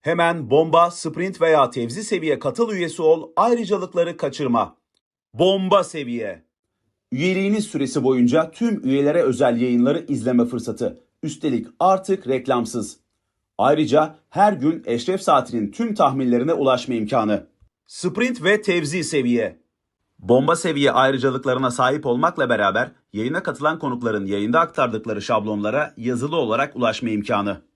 Hemen bomba, sprint veya tevzi seviye katıl üyesi ol, ayrıcalıkları kaçırma. Bomba seviye. Üyeliğiniz süresi boyunca tüm üyelere özel yayınları izleme fırsatı. Üstelik artık reklamsız. Ayrıca her gün Eşref Saati'nin tüm tahminlerine ulaşma imkanı. Sprint ve tevzi seviye. Bomba seviye ayrıcalıklarına sahip olmakla beraber yayına katılan konukların yayında aktardıkları şablonlara yazılı olarak ulaşma imkanı.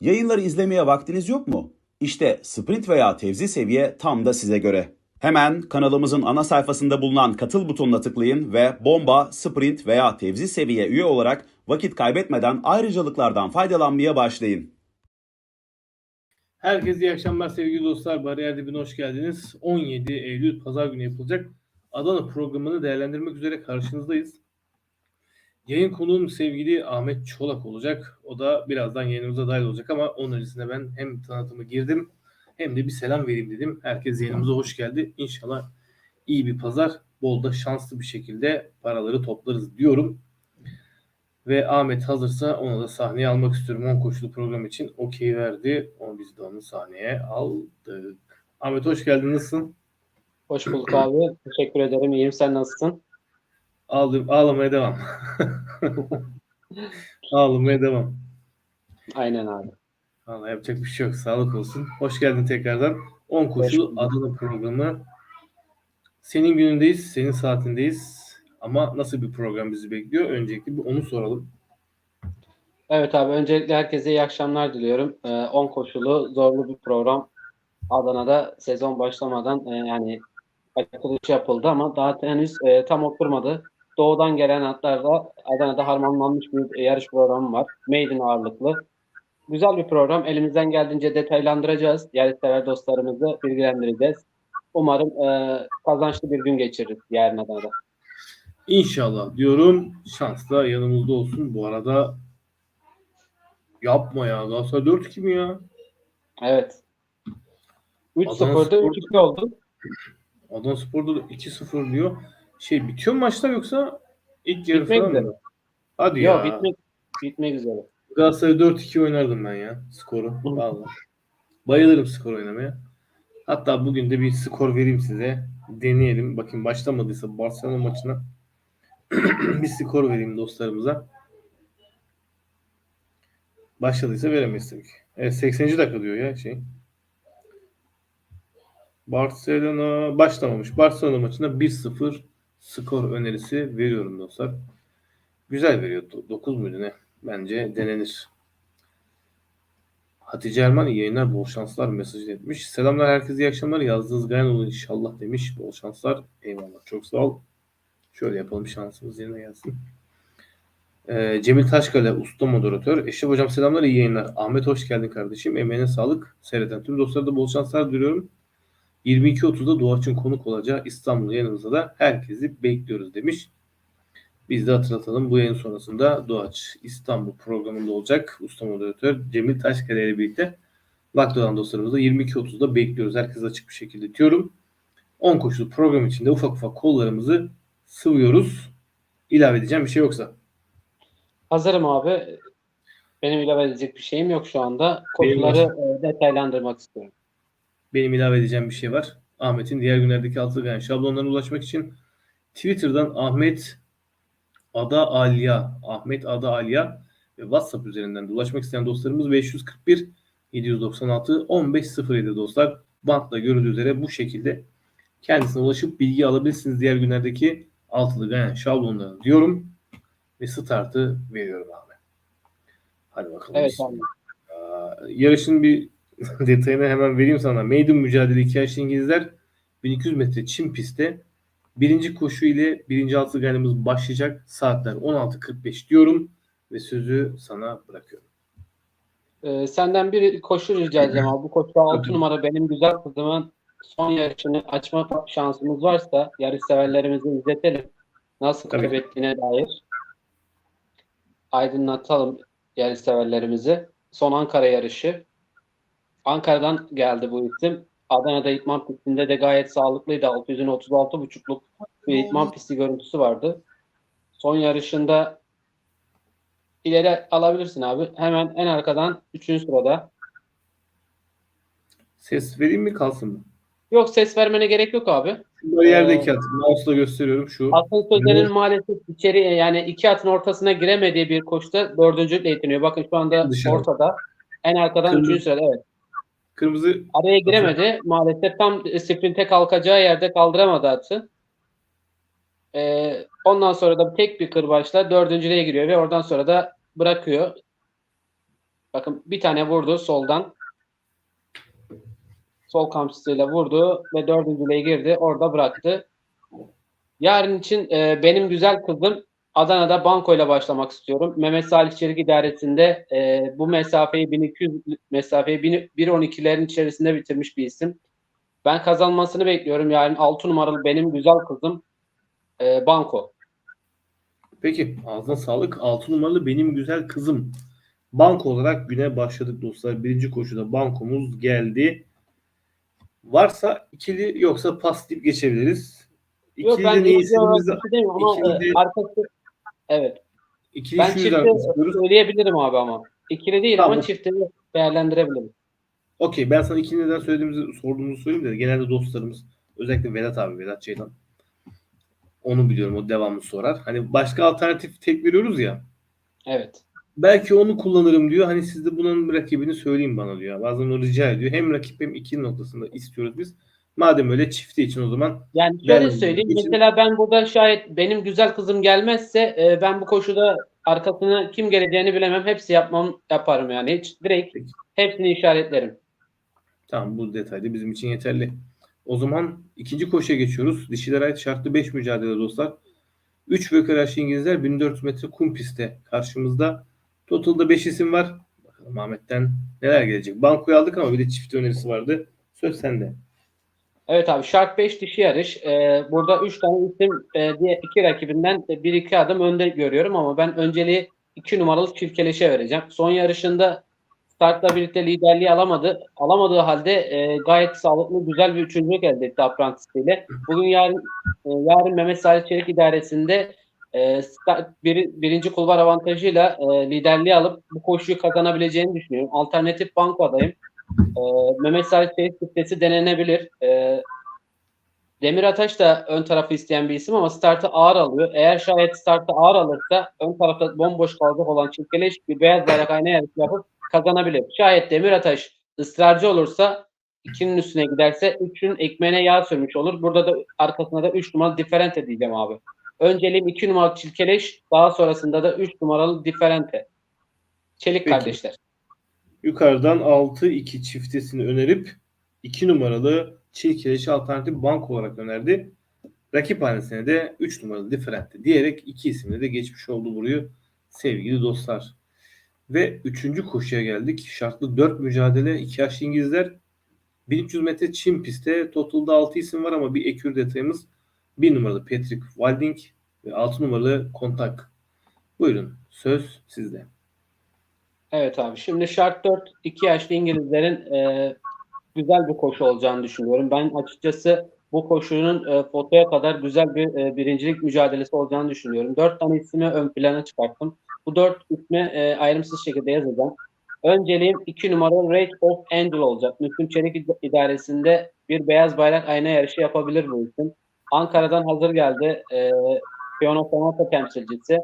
Yayınları izlemeye vaktiniz yok mu? İşte sprint veya tevzi seviye tam da size göre. Hemen kanalımızın ana sayfasında bulunan katıl butonuna tıklayın ve bomba, sprint veya tevzi seviye üye olarak vakit kaybetmeden ayrıcalıklardan faydalanmaya başlayın. Herkese iyi akşamlar sevgili dostlar. Bariyer Dibi'ne hoş geldiniz. 17 Eylül Pazar günü yapılacak Adana programını değerlendirmek üzere karşınızdayız. Yayın konuğum sevgili Ahmet Çolak olacak. O da birazdan yayınımıza dahil olacak ama onun öncesinde ben hem tanıtımı girdim hem de bir selam vereyim dedim. Herkes yayınımıza hoş geldi. İnşallah iyi bir pazar, bol da şanslı bir şekilde paraları toplarız diyorum. Ve Ahmet hazırsa onu da sahneye almak istiyorum. 10 koşulu program için okey verdi. Onu biz de onu sahneye aldık. Ahmet hoş geldin. Nasılsın? Hoş bulduk abi. Teşekkür ederim. İyiyim. Sen nasılsın? Ağlı, ağlamaya devam. ağlamaya devam. Aynen abi. Vallahi yapacak bir şey yok. Sağlık olsun. Hoş geldin tekrardan. 10 koşulu bulduk. Adana programı. Senin günündeyiz. Senin saatindeyiz. Ama nasıl bir program bizi bekliyor? Öncelikle bir onu soralım. Evet abi. Öncelikle herkese iyi akşamlar diliyorum. Ee, 10 koşulu zorlu bir program. Adana'da sezon başlamadan e, yani açılış yapıldı ama daha henüz e, tam oturmadı. Doğudan gelen atlarla Adana'da harmanlanmış bir yarış programı var. Maiden ağırlıklı. Güzel bir program. Elimizden geldiğince detaylandıracağız. Yarışsever dostlarımızı bilgilendireceğiz. Umarım e, kazançlı bir gün geçiririz yarın Adana'da. İnşallah diyorum. Şans da yanımızda olsun. Bu arada yapma ya. Galatasaray 4-2 mi ya? Evet. Adana 3-0'da Spor- 3-2 oldu. Adana Spor'da da 2-0 diyor. Şey bitiyor mu maçlar yoksa ilk yarı Bitmek falan mı? üzere. Hadi Yok ya. bitmek, bitmek üzere. Galatasaray 4-2 oynardım ben ya skoru. Vallahi. Bayılırım skor oynamaya. Hatta bugün de bir skor vereyim size. Deneyelim. Bakın başlamadıysa Barcelona maçına bir skor vereyim dostlarımıza. Başladıysa veremeyiz tabii ki. Evet 80. dakika diyor ya şey. Barcelona başlamamış. Barcelona maçında 1-0 skor önerisi veriyorum dostlar. Güzel veriyor. 9 muydu ne? Bence denenir. Hatice Erman iyi yayınlar, bol şanslar mesaj etmiş. Selamlar herkese iyi akşamlar. Yazdığınız gayen olur inşallah demiş. Bol şanslar. Eyvallah. Çok sağ ol. Şöyle yapalım şansımız yerine gelsin. Ee, Cemil Taşkale, usta moderatör. Eşref Hocam selamlar, iyi yayınlar. Ahmet hoş geldin kardeşim. Emeğine sağlık. Seyreden tüm dostlara da bol şanslar diliyorum. 22.30'da Doğaç'ın konuk olacağı İstanbul yayınımızda da herkesi bekliyoruz demiş. Biz de hatırlatalım bu yayın sonrasında Doğaç İstanbul programında olacak. Usta moderatör Cemil Taşkale ile birlikte vakti olan dostlarımızı 22.30'da bekliyoruz. Herkes açık bir şekilde diyorum. 10 koşulu program içinde ufak ufak kollarımızı sıvıyoruz. İlave edeceğim bir şey yoksa. Hazırım abi. Benim ilave edecek bir şeyim yok şu anda. Koşulları e, detaylandırmak istiyorum. Benim ilave edeceğim bir şey var. Ahmet'in diğer günlerdeki altı gayen şablonlarına ulaşmak için Twitter'dan Ahmet Ada Alya, Ahmet Ada Alya ve WhatsApp üzerinden de ulaşmak isteyen dostlarımız 541 796 1507 dostlar. Bantla görüldüğü üzere bu şekilde kendisine ulaşıp bilgi alabilirsiniz diğer günlerdeki altılı gayen şablonlarını diyorum ve startı veriyorum abi. Hadi bakalım. Evet abi. Yarışın bir detayını hemen vereyim sana. Maiden mücadele iki yaşlı İngilizler 1200 metre çim pistte birinci koşu ile birinci altı gayrımız başlayacak. Saatler 16.45 diyorum ve sözü sana bırakıyorum. E, senden bir koşu rica edeceğim abi. Bu koşuda 6 Tabii. numara benim güzel kızımın son yarışını açma şansımız varsa yarış severlerimizi izletelim. Nasıl kaybettiğine dair aydınlatalım yarış severlerimizi. Son Ankara yarışı. Ankara'dan geldi bu isim. Adana'da itman pistinde de gayet sağlıklıydı. 600'ün 36,5'luk bir itman pisti görüntüsü vardı. Son yarışında ileri alabilirsin abi. Hemen en arkadan 3. sırada. Ses vereyim mi kalsın mı? Yok ses vermene gerek yok abi. Şunları yerdeki Ee, at. Mouse'la gösteriyorum şu. Asıl Sözler'in maalesef içeri yani iki atın ortasına giremediği bir koşuda dördüncülükle yetiniyor. Bakın şu anda Dışarı. ortada. En arkadan Kırmızı. üçüncü sırada evet. Kırmızı Araya giremedi. Maalesef tam sprinte kalkacağı yerde kaldıramadı atı. Ee, ondan sonra da tek bir kırbaçla dördüncülüğe giriyor ve oradan sonra da bırakıyor. Bakın bir tane vurdu soldan. Sol kamçısıyla vurdu ve dördüncülüğe girdi. Orada bıraktı. Yarın için e, benim güzel kızım Adana'da banko ile başlamak istiyorum. Mehmet Salih Çelik idaresinde e, bu mesafeyi 1200 mesafeyi 1.12'lerin içerisinde bitirmiş bir isim. Ben kazanmasını bekliyorum. Yarın 6 numaralı benim güzel kızım e, banko. Peki ağzına sağlık. 6 numaralı benim güzel kızım. Banko olarak güne başladık dostlar. Birinci koşuda bankomuz geldi. Varsa ikili yoksa pas deyip geçebiliriz. Yok İkili ben de ne isimimiz ama ikili de- arkası evet. İkili Ben çifte söyleyebilirim abi ama. İkili değil ama Tamam. çifte değerlendirebilirim. Okey ben sana ikili neden söylediğimizi sorduğumuzu söyleyeyim de genelde dostlarımız özellikle Vedat abi Vedat Ceylan onu biliyorum o devamlı sorar. Hani başka alternatif tek veriyoruz ya Evet. belki onu kullanırım diyor. Hani siz de bunun rakibini söyleyin bana diyor. Bazen onu rica ediyor. Hem rakip hem ikili noktasında istiyoruz biz. Madem öyle çifti için o zaman Yani şöyle söyleyeyim. için- Mesela ben burada şayet benim güzel kızım gelmezse e, ben bu koşuda arkasına kim geleceğini bilemem. Hepsi yapmam yaparım yani. Hiç direkt Peki. hepsini işaretlerim. tamam bu detayda bizim için yeterli. O zaman ikinci koşuya geçiyoruz. Dişilere ait şartlı 5 mücadele dostlar. 3 ve karşı İngilizler 1400 metre kum pistte karşımızda. Total'da 5 isim var. Bakalım Ahmet'ten neler gelecek. Bankoyu aldık ama bir de çift önerisi vardı. Söz sende. Evet abi Shark 5 dişi yarış. Ee, burada 3 tane isim e, diye iki rakibinden 1-2 adım önde görüyorum ama ben önceliği 2 numaralı Çirkeleş'e vereceğim. Son yarışında startla birlikte liderliği alamadı. Alamadığı halde e, gayet sağlıklı güzel bir üçüncülük elde etti Apprentice ile. Bugün yarın e, yarın Mehmet Salih Çelik idaresinde e, start, bir, birinci kulvar avantajıyla e, liderliği alıp bu koşuyu kazanabileceğini düşünüyorum. Alternatif banko adayım. E, Mehmet Salih Çelik kitlesi denenebilir. E, Demir Ataş da ön tarafı isteyen bir isim ama startı ağır alıyor. Eğer şayet startı ağır alırsa ön tarafta bomboş kalacak olan Çirkeleş bir beyaz bayrak ayna yarışı yapıp kazanabilir. Şayet Demir Ataş ısrarcı olursa ikinin üstüne giderse üçün ekmeğine yağ sürmüş olur. Burada da arkasına da 3 numaralı Differente diyeceğim abi. Önceliğim 2 numaralı Çirkeleş daha sonrasında da 3 numaralı Differente. Çelik Peki. kardeşler. Yukarıdan 6-2 çiftesini önerip 2 numaralı Çirkeleş'i alternatif bank olarak önerdi. Rakip hanesine de 3 numaralı Different'te diyerek iki isimle de geçmiş oldu burayı sevgili dostlar. Ve 3. koşuya geldik. Şartlı 4 mücadele 2 yaşlı İngilizler 1300 metre çim pistte totalda 6 isim var ama bir ekür detayımız 1 numaralı Patrick Wilding ve 6 numaralı Kontak. Buyurun söz sizde. Evet abi. Şimdi şart 4 2 yaşlı İngilizlerin e, güzel bir koşu olacağını düşünüyorum. Ben açıkçası bu koşunun e, fotoya kadar güzel bir e, birincilik mücadelesi olacağını düşünüyorum. 4 tane ismi ön plana çıkarttım. Bu 4 ismi e, ayrımsız şekilde yazacağım. Önceliğim 2 numaralı Rage of Angel olacak. Müslüm Çelik id- idaresinde bir beyaz bayrak ayna yarışı yapabilir bu isim. Ankara'dan hazır geldi. E, Piyano Sonata temsilcisi.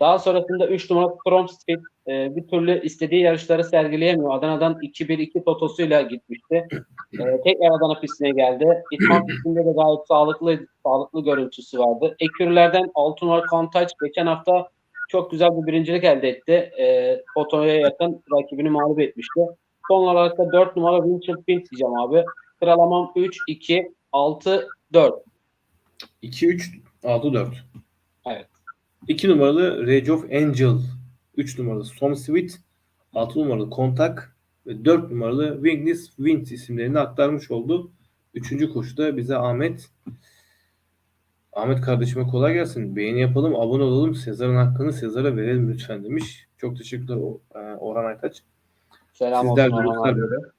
Daha sonrasında 3 numaralı Storm Speed e, bir türlü istediği yarışları sergileyemiyor. Adana'dan 2-1-2 totosuyla gitmişti. E, tekrar Adana pistine geldi. İtman pistinde de gayet sağlıklı sağlıklı görüntüsü vardı. Ekürlerden 6 numaralı Contact geçen hafta çok güzel bir birincilik elde etti. E, fotoya yakın rakibini mağlup etmişti. Son olarak da 4 numara Winchell Pint diyeceğim abi. Sıralamam 3, 2, 6, 4. 2 3 6 4. Evet. 2 numaralı Rage of Angel, 3 numaralı Storm Sweet, 6 numaralı Kontak ve 4 numaralı Wingless Wind isimlerini aktarmış oldu. Üçüncü koşuda bize Ahmet Ahmet kardeşime kolay gelsin. Beğeni yapalım, abone olalım. Sezar'ın hakkını Sezar'a verelim lütfen demiş. Çok teşekkürler e, Orhan Aytaç. Selam Sizler olsun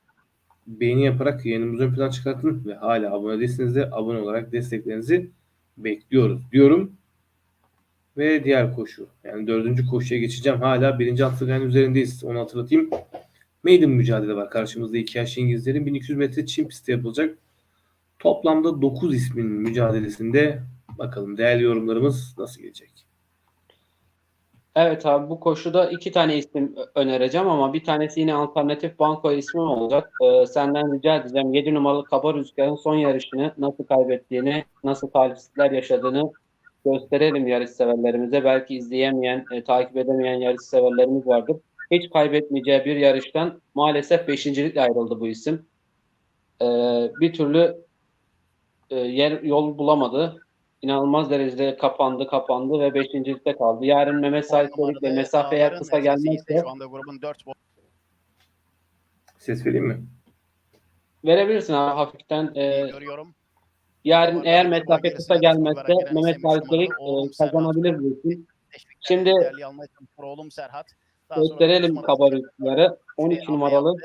beğeni yaparak yayınımızı ön plan çıkartın ve hala abone değilseniz de abone olarak desteklerinizi bekliyoruz diyorum. Ve diğer koşu. Yani dördüncü koşuya geçeceğim. Hala birinci antrenmanın üzerindeyiz. Onu hatırlatayım. maiden mücadele var karşımızda iki yaş İngilizlerin 1200 metre çim pisti yapılacak. Toplamda 9 ismin mücadelesinde bakalım değerli yorumlarımız nasıl gelecek? Evet abi bu koşuda iki tane isim önereceğim ama bir tanesi yine alternatif banko ismi olacak. Ee, senden rica edeceğim 7 numaralı Kaba Rüzgar'ın son yarışını nasıl kaybettiğini, nasıl talihsizlikler yaşadığını gösterelim yarış severlerimize. Belki izleyemeyen, e, takip edemeyen yarış severlerimiz vardır. Hiç kaybetmeyeceği bir yarıştan maalesef beşincilikle ayrıldı bu isim. Ee, bir türlü e, yer yol bulamadı. İnanılmaz derecede kapandı, kapandı ve beşincilikte kaldı. Yarın Mehmet Sait Çelik'le mesafe eğer kısa gelmezse Şu anda grubun 4 Ses vereyim mi? verebilirsin abi hafiften. E, görüyorum. Yarın eğer mesafe kısa gelmezse Mehmet numaralı e, kazanabilir bu. Teşekkürler Şimdi Gösterelim üç kaba numaralı rüzgarı. 12 Şey, numaralı.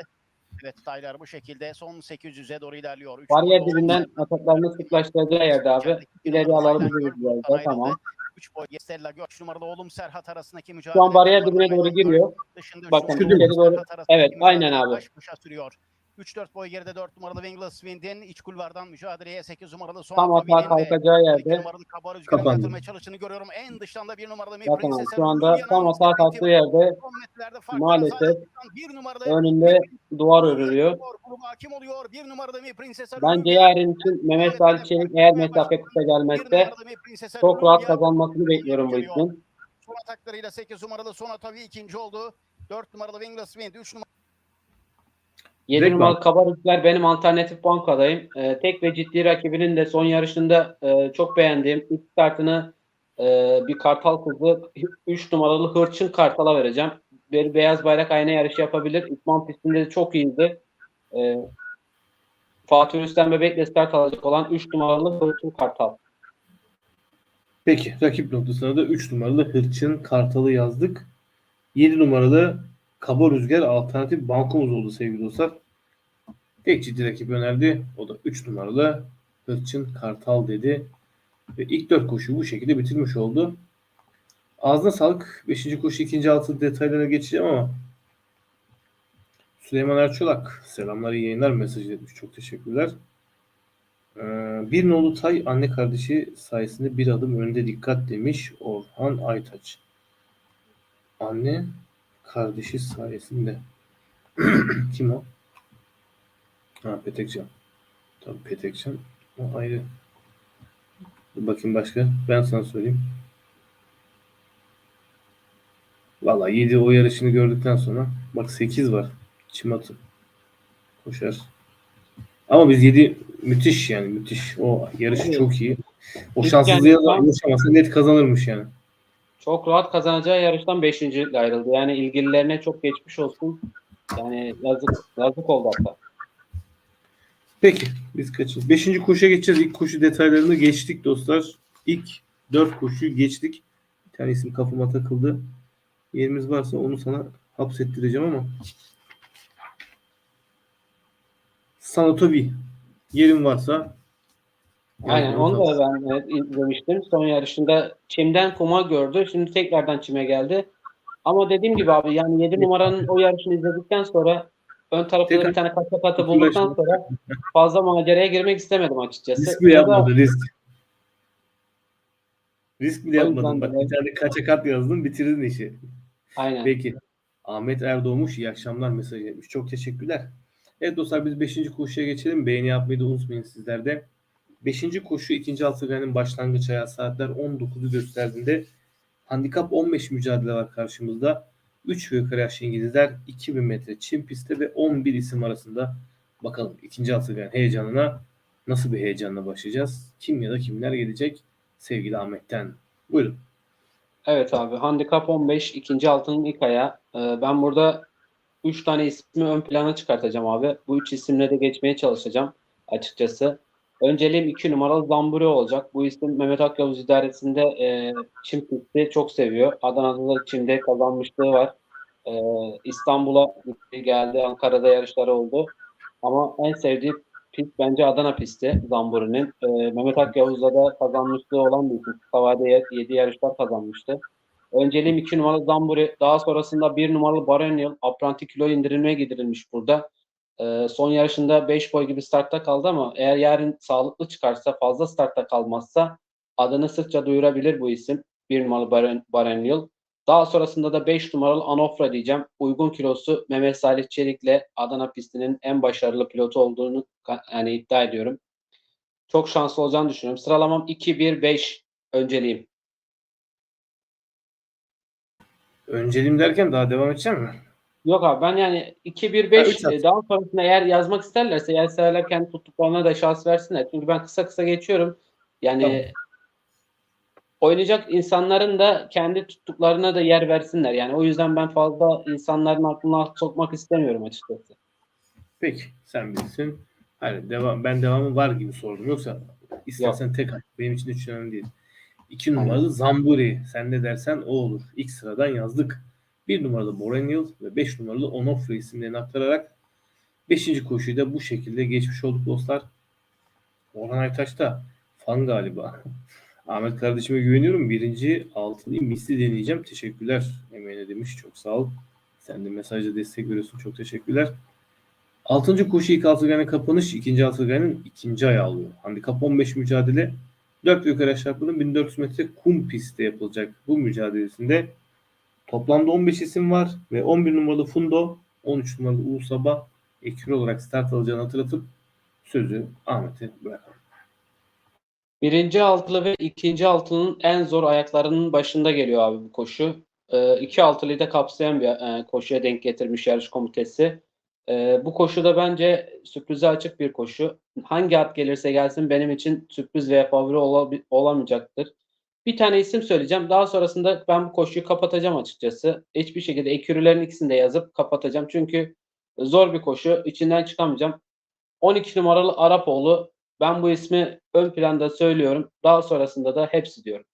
Evet Taylar bu şekilde son 800'e doğru ilerliyor. Üç Bariyer dibinden ataklarını sıklaştıracağı yerde abi. İleri alalım Taylan bir Göl rüzgarda. buradan Tamam. ayrıldı. Üç boy Stella Göç numaralı oğlum Serhat arasındaki mücadele. Şu an bariyer dibine doğru giriyor. Bakın içeri doğru. Evet aynen abi. baş başa sürüyor. 3-4 boy geride 4 numaralı Wingles Wind'in iç kulvardan mücadeleye 8 numaralı son Tam atağa kalkacağı 12 yerde. Kapandı. çalıştığını görüyorum. En dıştan da 1 numaralı Bakın Princess şu anda tam sprint'i kalktığı yerde maalesef. Zaten önünde duvar örülüyor. Bence yarın için Mehmet Salih Çelik eğer mesafe kısa gelmezse çok rahat kazanmasını bekliyorum bu ismin. Son ataklarıyla 8 numaralı Sona tabii ikinci oldu. 4 numaralı Wingles Wind, 3 numaralı 7 Direkt numaralı Kaba Rüzgar benim alternatif bankadayım. Ee, tek ve ciddi rakibinin de son yarışında e, çok beğendiğim ilk startını e, bir kartal kızı 3 numaralı Hırçın Kartal'a vereceğim. Bir beyaz bayrak ayna yarışı yapabilir. İtman pistinde de çok iyiydi. E, Fatih Rüstem Bebek'le start alacak olan 3 numaralı Hırçın Kartal. Peki rakip noktasına da 3 numaralı Hırçın Kartal'ı yazdık. 7 numaralı Kaba Rüzgar alternatif bankomuz oldu sevgili dostlar. Tek ciddi rakip önerdi. O da 3 numaralı Hırçın Kartal dedi. Ve ilk 4 koşu bu şekilde bitirmiş oldu. Ağzına sağlık. 5. koşu ikinci altı detaylara geçeceğim ama Süleyman Erçolak selamlar iyi yayınlar mesajı etmiş. Çok teşekkürler. Ee, bir nolu Tay anne kardeşi sayesinde bir adım önde dikkat demiş Orhan Aytaç. Anne kardeşi sayesinde. Kim o? Ha Petekcan. Tabii Petekcan. O ayrı. Dur bakayım başka. Ben sana söyleyeyim. Valla 7 o yarışını gördükten sonra bak 8 var. Çimatı. Koşar. Ama biz 7 müthiş yani müthiş. O yarışı Evet. çok iyi. O şanssızlığa da net kazanırmış yani. Çok rahat kazanacağı yarıştan 5. ayrıldı. Yani ilgililerine çok geçmiş olsun. Yani yazık, yazık oldu hatta. Peki biz kaçız? Beşinci koşuya geçeceğiz. İlk koşu detaylarını geçtik dostlar. İlk dört koşuyu geçtik. Bir tane isim kafama takıldı. Yerimiz varsa onu sana hapsettireceğim ama. Sanatobi. Yerin varsa. Aynen Yani onu da ben evet, izlemiştim. Son yarışında çimden kuma gördü. Şimdi tekrardan çime geldi. Ama dediğim gibi abi yani 7 numaranın o yarışını izledikten sonra ön tarafta Tekrar- bir tane kaça katı bulduktan sonra fazla maceraya girmek istemedim açıkçası. Risk bile Ya da- yapmadı risk. Risk bile yapmadın. Bak bir tane kaça kat yazdın bitirdin işi. Aynen. Peki. Ahmet Erdoğmuş iyi akşamlar mesajı etmiş. Çok teşekkürler. Evet dostlar biz 5. koşuya geçelim. Beğeni yapmayı da unutmayın sizler de. 5. koşu 2. Altıgan'ın başlangıç ayağı saatler 19'u gösterdiğinde handikap 15 mücadele var karşımızda. 3 ve yukarı yaşlı İngilizler 2000 metre çim pistte ve 11 isim arasında bakalım 2. Altıgan heyecanına nasıl bir heyecanla başlayacağız? Kim ya da kimler gelecek? Sevgili Ahmet'ten. Buyurun. Evet abi. Handikap 15. ikinci altının ilk ayağı. Ee, ben burada 3 tane ismi ön plana çıkartacağım abi. Bu 3 isimle de geçmeye çalışacağım açıkçası. Önceliğim 2 numaralı Zamburi olacak. Bu isim Mehmet Akyavuz idaresinde e, çim pisti çok seviyor. Adana'da da çimde kazanmışlığı var. E, İstanbul'a geldi. Ankara'da yarışları oldu. Ama en sevdiği pist bence Adana pisti Zamburi'nin. E, Mehmet Akyavuz'da da kazanmışlığı olan bir isim. Kısa vadede 7 yarışlar kazanmıştı. Önceliğim 2 numaralı Zamburi. Daha sonrasında 1 numaralı Baronial. Apranti kilo indirilmeye gidirilmiş burada. Ee, son yarışında 5 boy gibi startta kaldı ama eğer yarın sağlıklı çıkarsa fazla startta kalmazsa adını sıkça duyurabilir bu isim. 1 numaralı Baron, Baronial. Daha sonrasında da 5 numaralı Anofra diyeceğim. Uygun kilosu Mehmet Salih Çelik'le Adana pistinin en başarılı pilotu olduğunu yani iddia ediyorum. Çok şanslı olacağını düşünüyorum. Sıralamam 2-1-5 önceliğim. Önceliğim derken daha devam edeceğim mi? Yok abi ben yani Ha, 2-1-5 üç at. e, daha sonrasında eğer yazmak isterlerse yer severler kendi tuttuklarına da şans versinler. Çünkü ben kısa kısa geçiyorum. Yani Tamam. oynayacak insanların da kendi tuttuklarına da yer versinler. Yani o yüzden ben fazla insanların aklına sokmak istemiyorum açıkçası. Peki sen bilirsin. Hayır devam, ben devamı var gibi sordum. Yoksa istersen tek at. Benim için hiç önemli değil. İki numaralı Zamburi. Sen ne dersen o olur. İlk sıradan yazdık. Bir numaralı Borenial ve beş numaralı Onofre isimlerini aktararak beşinci koşuyu da bu şekilde geçmiş olduk dostlar. Orhan Aytaş da fan galiba. Ahmet kardeşime güveniyorum. Birinci altılıyı misli deneyeceğim. Teşekkürler emeğine demiş. Çok sağ ol. Sen de mesajla destek veriyorsun. Çok teşekkürler. Altıncı koşu ilk altıganın kapanış, ikinci altıganın ikinci ayağı alıyor. Handikap 15 mücadele. 4 yukarı aşağı yapılan 1400 metre kum pistte yapılacak bu mücadelesinde toplamda 15 isim var ve 11 numaralı Fundo, 13 numaralı Ulusaba ekür olarak start alacağını hatırlatıp sözü Ahmet'e bırakalım. Birinci altılı ve ikinci altının en zor ayaklarının başında geliyor abi bu koşu. Ee, iki altılıyı da kapsayan bir e, koşuya denk getirmiş yarış komitesi. Ee, bu koşuda bence sürprize açık bir koşu. Hangi at gelirse gelsin benim için sürpriz veya favori ola- olamayacaktır. Bir tane isim söyleyeceğim. Daha sonrasında ben bu koşuyu kapatacağım açıkçası. Hiçbir şekilde ekürülerin ikisini de yazıp kapatacağım. Çünkü zor bir koşu. İçinden çıkamayacağım. 12 numaralı Arapoğlu ben bu ismi ön planda söylüyorum. Daha sonrasında da hepsi diyorum.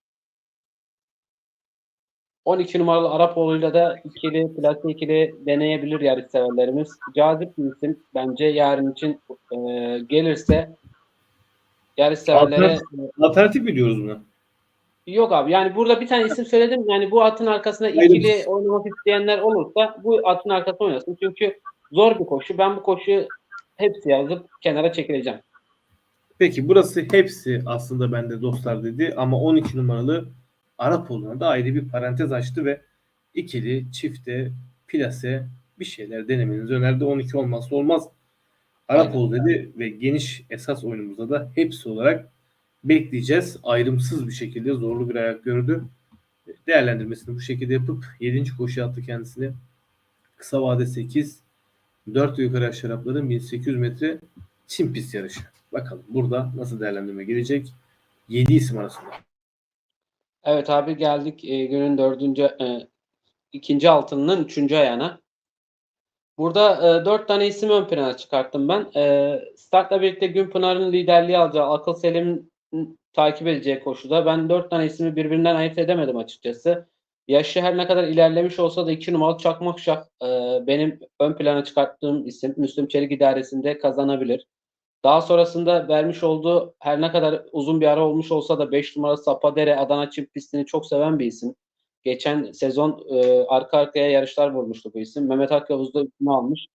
12 numaralı Arapoğlu'yla da ikili, plase ikili deneyebilir yarış severlerimiz. Cazip bir isim. Bence yarın için e, gelirse yarış severlere Alternatif mi diyoruz buna? Yok abi. Yani burada bir tane isim söyledim. Yani bu atın arkasına Hayır. ikili oynamak isteyenler olursa bu atın arkasına oynasın. Çünkü zor bir koşu. Ben bu koşuyu hepsi yazıp kenara çekileceğim. Peki burası hepsi aslında bende dostlar dedi ama 12 numaralı Arap olduğuna da ayrı bir parantez açtı ve ikili, çifte, plase bir şeyler denemenizi önerdi. 12 olmazsa olmaz. Arapoğlu dedi ve geniş esas oyunumuzda da hepsi olarak bekleyeceğiz. Ayrımsız bir şekilde zorlu bir ayak gördü. Değerlendirmesini bu şekilde yapıp 7. koşuya attı kendisini. Kısa vade 8, 4 yukarı aşağı yapların 1800 metre çim pist yarışı. Bakalım burada nasıl değerlendirme gelecek? 7 isim arasında. Evet abi geldik e, günün dördüncü e, ikinci altınının üçüncü ayağına. Burada e, dört tane isim ön plana çıkarttım ben. E, startla birlikte Günpınar'ın liderliği alacağı, Akıl Selim'in takip edeceği koşuda ben dört tane ismi birbirinden ayırt edemedim açıkçası. Yaşı her ne kadar ilerlemiş olsa da iki numaralı Çakmak Şak e, benim ön plana çıkarttığım isim. Müslüm Çelik idaresinde kazanabilir. Daha sonrasında vermiş olduğu her ne kadar uzun bir ara olmuş olsa da 5 numara Sapadere Adana çift pistini çok seven bir isim. Geçen sezon e, arka arkaya yarışlar vurmuştu bu isim. Mehmet Akyavuz da almış.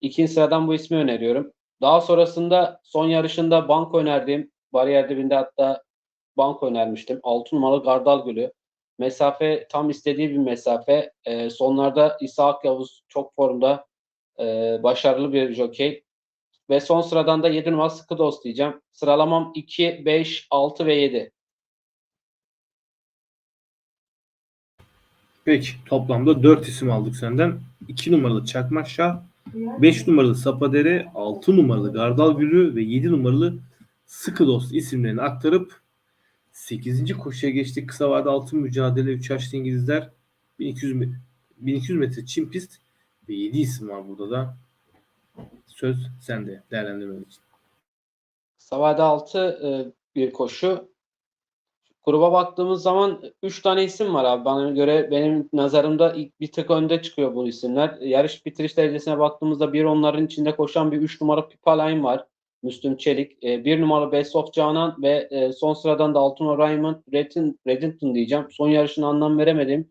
İkinci sıradan bu ismi öneriyorum. Daha sonrasında son yarışında banko önerdiğim bariyer dibinde hatta banko önermiştim. 6 numaralı Gardal Gülü. Mesafe tam istediği bir mesafe. E, sonlarda İsa Akyavuz çok formda. E, başarılı bir jokey. Ve son sıradan da 7 numara sıkı dost diyeceğim. Sıralamam 2, 5, 6 ve 7. Peki toplamda 4 isim aldık senden. 2 numaralı Çakmak Şah, 5 numaralı Sapadere, 6 numaralı Gardal Gülü ve 7 numaralı Sıkı Dost isimlerini aktarıp 8. koşuya geçtik. Kısa vade altın mücadele 3 yaşlı İngilizler 1200, me- 1200 metre çim pist ve 7 isim var burada da. Söz sende değerlendirmen için. Savade 6 bir koşu. Gruba baktığımız zaman 3 tane isim var abi. Bana göre benim nazarımda ilk bir tık önde çıkıyor bu isimler. Yarış bitiriş derecesine baktığımızda bir onların içinde koşan bir 3 numara Pipaline var. Müslüm Çelik. 1 numara Best of Canan ve e, son sıradan da 6 numara Raymond Redin, Reddington diyeceğim. Son yarışına anlam veremedim.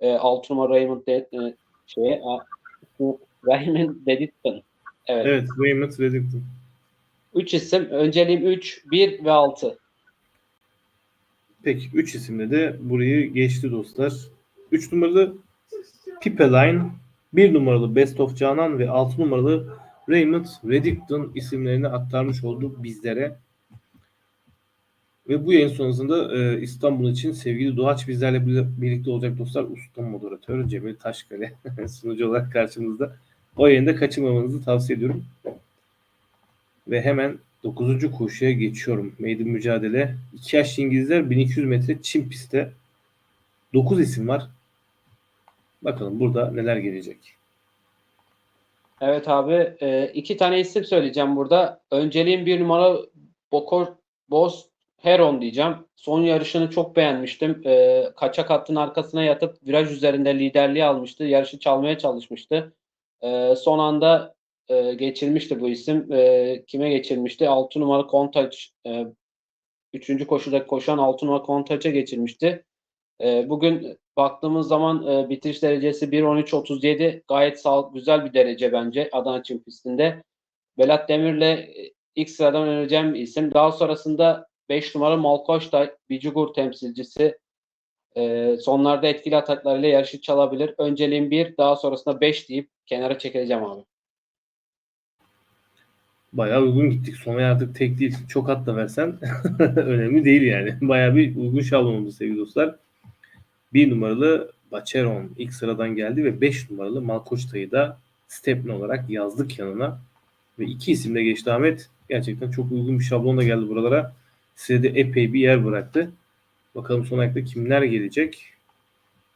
E, 6 numara Raymond de, e, şeye, a, Raymond Deditton. Evet. Evet, Raymond Reddington. 3 isim. Önceliğim 3, 1 ve 6. Peki 3 isimle de burayı geçti dostlar. 3 numaralı Pipeline, 1 numaralı Best of Canan ve 6 numaralı Raymond Reddington isimlerini aktarmış oldu bizlere. Ve bu yayın sonrasında e, İstanbul için sevgili Doğaç bizlerle bir- birlikte olacak dostlar. Usta moderatör Cemil Taşkale sunucu olarak karşımızda. O yayında kaçırmamanızı tavsiye ediyorum. Ve hemen 9. koşuya geçiyorum. Meydan mücadele. 2 yaş İngilizler 1200 metre çim pistte. 9 isim var. Bakalım burada neler gelecek. Evet abi. e, iki tane isim söyleyeceğim burada. Önceliğim bir numara Bokor Boz Heron diyeceğim. Son yarışını çok beğenmiştim. E, kaçak hattın arkasına yatıp viraj üzerinde liderliği almıştı. Yarışı çalmaya çalışmıştı. E, son anda e, geçirmişti bu isim. E, kime geçirmişti? 6 numara Kontaç. E, üçüncü koşuda koşan 6 numara Kontaç'a geçirmişti. E, bugün baktığımız zaman e, bitiriş derecesi 1.13.37 gayet sağ, güzel bir derece bence Adana Çim pistinde. Belat Demir'le e, ilk sıradan önereceğim bir isim. Daha sonrasında 5 numara Malkoç da Bicugur temsilcisi. E, sonlarda etkili ataklarıyla yarışı çalabilir. Önceliğim 1, daha sonrasında 5 deyip kenara çekileceğim abi. Bayağı uygun gittik. Sona artık tek değil. Çok at da versen önemli değil yani. Bayağı bir uygun şablon oldu sevgili dostlar. Bir numaralı Bacheron ilk sıradan geldi ve 5 numaralı Malkoçta'yı da Stepne olarak yazdık yanına. Ve iki isimle geçti Ahmet. Gerçekten çok uygun bir şablonla geldi buralara. Size de epey bir yer bıraktı. Bakalım son ayakta kimler gelecek?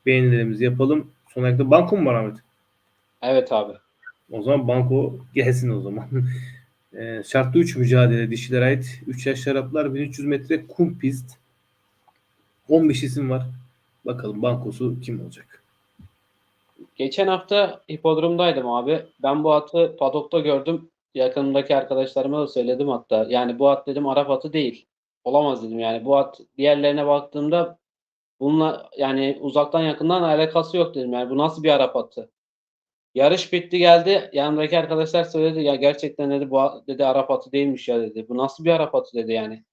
Beğenilerimizi yapalım. Son ayakta banko mu var Ahmet? Evet abi. O zaman banko gelsin o zaman. E, şartlı 3 mücadele dişilere ait 3 yaş şaraplar 1300 metre kum pist. 15 isim var. Bakalım bankosu kim olacak? Geçen hafta hipodromdaydım abi. Ben bu atı padokta gördüm. Yakınımdaki arkadaşlarıma da söyledim hatta. Yani bu at dedim Arap atı değil. Olamaz dedim yani. Bu at diğerlerine baktığımda bununla yani uzaktan yakından alakası yok dedim. Yani bu nasıl bir Arap atı? Yarış bitti geldi. Yanımdaki arkadaşlar söyledi ya gerçekten dedi bu dedi Arap atı değilmiş ya dedi. Bu nasıl bir Arap atı dedi yani.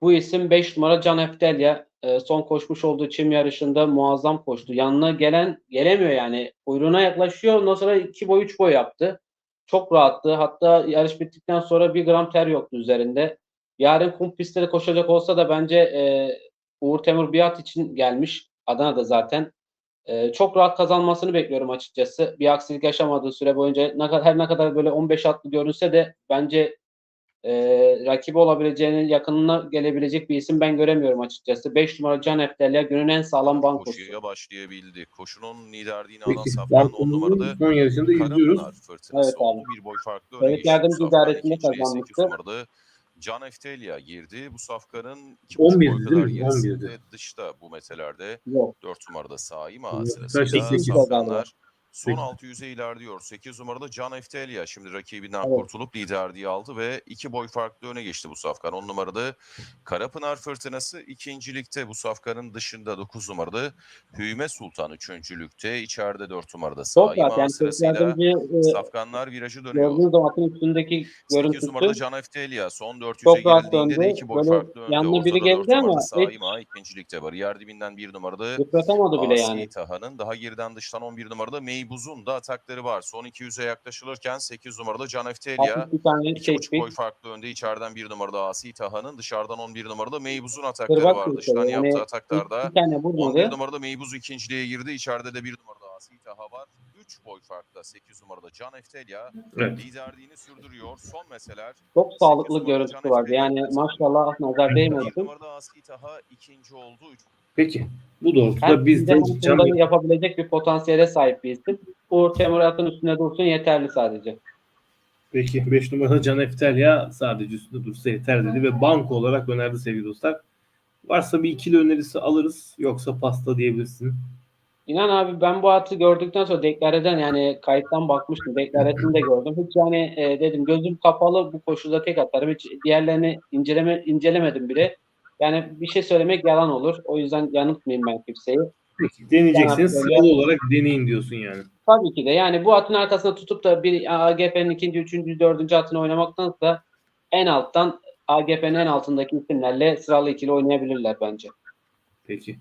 Bu isim 5 numara Can Eftelya. Ee, son koşmuş olduğu çim yarışında muazzam koştu. Yanına gelen gelemiyor yani. Kuyruğuna yaklaşıyor. Ondan sonra 2 boy 3 boy yaptı. Çok rahattı. Hatta yarış bittikten sonra bir gram ter yoktu üzerinde. Yarın kum pistte de koşacak olsa da bence e, Uğur Temur Biat için gelmiş. Adana'da zaten. E, çok rahat kazanmasını bekliyorum açıkçası. Bir aksilik yaşamadığı süre boyunca ne kadar, her ne kadar böyle 15 atlı görünse de bence e, rakibi olabileceğinin yakınına gelebilecek bir isim ben göremiyorum açıkçası. 5 numara Can Eftelya günün en sağlam bankosu. Koşuya başlayabildi. Koşunun liderliğini alan Peki Safkan 10 numaralı bankomuzun son yarışında izliyoruz. Evet abi. Bir boy farklı Evet, yardımcı idaresinde kazanmıştı. Can Eftelya girdi. Bu safkanın 2,5 11'di boy değil kadar mi? gerisinde 11'di. dışta bu meselelerde. Yok. 4 numarada Saima Yok, sırasıyla safkanlar son Peki. 600'e ilerliyor. 8 numaralı Can Eftelya şimdi rakibinden Evet. kurtulup liderliği aldı ve 2 boy farklı öne geçti bu safkan. 10 numaralı Karapınar Fırtınası ikincilikte bu safkanın dışında 9 numaralı Hüyme Sultan üçüncülükte içeride 4 numarada Çok Saima rahat. Yani sırasıyla e, Safkanlar virajı dönüyor. gördüğünüz zaman atın üstündeki 8 numaralı görüntüsü Can Eftelya son 400'e Çok rahat girildiğinde de. 2 boy Böyle farklı önde. yanına biri geldi 4 ama Saima ikincilikte bariyer dibinden 1 numaralı Asi yani. Taha'nın daha geriden dıştan 11 numarada Meybuz'un da atakları var. Son 200'e yaklaşılırken 8 numarada Can Eftelya Hafif bir tane 2,5 çekti. boy farklı önde içeriden 1 numarada Asi Taha'nın dışarıdan 11 numarada Meybuz'un atakları var. Dıştan Yani yaptığı ataklarda Bir tane 11 vurmadı. numarada Meybuz ikinciliğe girdi. İçeride de 1 numarada Asi Taha var. 3 boy farklı 8 numarada Can Eftelya Evet. liderliğini sürdürüyor. Son meseler Çok sağlıklı görüntüsü vardı. Yani maşallah nazar 1 değmesin. numarada Asi Taha ikinci oldu. Üç- Peki. Bu doğrultuda Her biz de Can bunları yapabilecek bir potansiyele sahip bir isim. Uğur Temurat'ın üstünde dursun yeterli sadece. Peki 5 numaralı Can Eftelya sadece üstünde dursa yeter dedi ve banko olarak önerdi sevgili dostlar. Varsa bir ikili önerisi alırız yoksa pasta diyebilirsin. İnan abi ben bu atı gördükten sonra deklareden yani kayıttan bakmıştım. Deklaresini de gördüm. Hiç yani e, dedim gözüm kapalı bu koşuda tek atarım. Hiç diğerlerini inceleme, incelemedim bile. Yani bir şey söylemek yalan olur. O yüzden yanıltmayayım ben kimseyi. Peki, deneyeceksiniz. Yani- Sıralı olarak deneyin diyorsun yani. Tabii ki de yani bu atın arkasında tutup da bir AGF'nin ikinci, üçüncü, dördüncü atını oynamaktansa en alttan AGF'nin en altındaki isimlerle sıralı ikili oynayabilirler bence. Peki.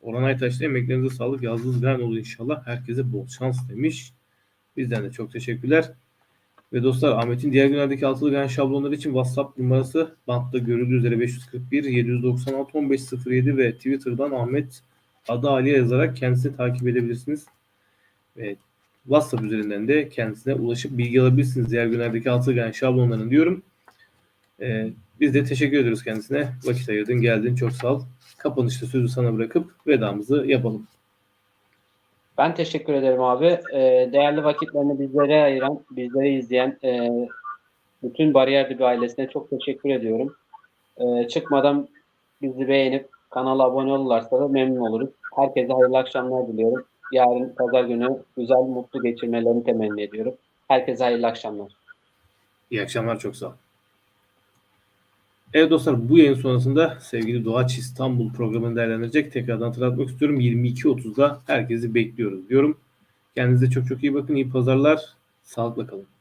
Orhan Aytaş'ta emeklerinize sağlık. Yazdığınız gayen olur inşallah. Herkese bol şans demiş. Bizden de çok teşekkürler. Ve dostlar Ahmet'in diğer günlerdeki altılı gayen şablonları için WhatsApp numarası bantta görüldüğü üzere 541 796 1507 ve Twitter'dan Ahmet adı Ali'ye yazarak kendisini takip edebilirsiniz. Ve WhatsApp üzerinden de kendisine ulaşıp bilgi alabilirsiniz diğer günlerdeki altılı gayen şablonlarını diyorum. Ee, biz de teşekkür ediyoruz kendisine. Vakit ayırdın, geldin. Çok sağ ol. Kapanışta sözü sana bırakıp vedamızı yapalım. Ben teşekkür ederim abi. Ee, değerli vakitlerini bizlere ayıran, bizleri izleyen e, bütün Bariyer Dibi ailesine çok teşekkür ediyorum. Ee, çıkmadan bizi beğenip kanala abone olurlarsa da memnun oluruz. Herkese hayırlı akşamlar diliyorum. Yarın pazar günü güzel, mutlu geçirmelerini temenni ediyorum. Herkese hayırlı akşamlar. İyi akşamlar, çok sağ ol. Evet dostlar bu yayın sonrasında sevgili Doğaç İstanbul programını değerlendirecek. Tekrardan hatırlatmak istiyorum. 22.30'da herkesi bekliyoruz diyorum. Kendinize çok çok iyi bakın. İyi pazarlar. Sağlıkla kalın.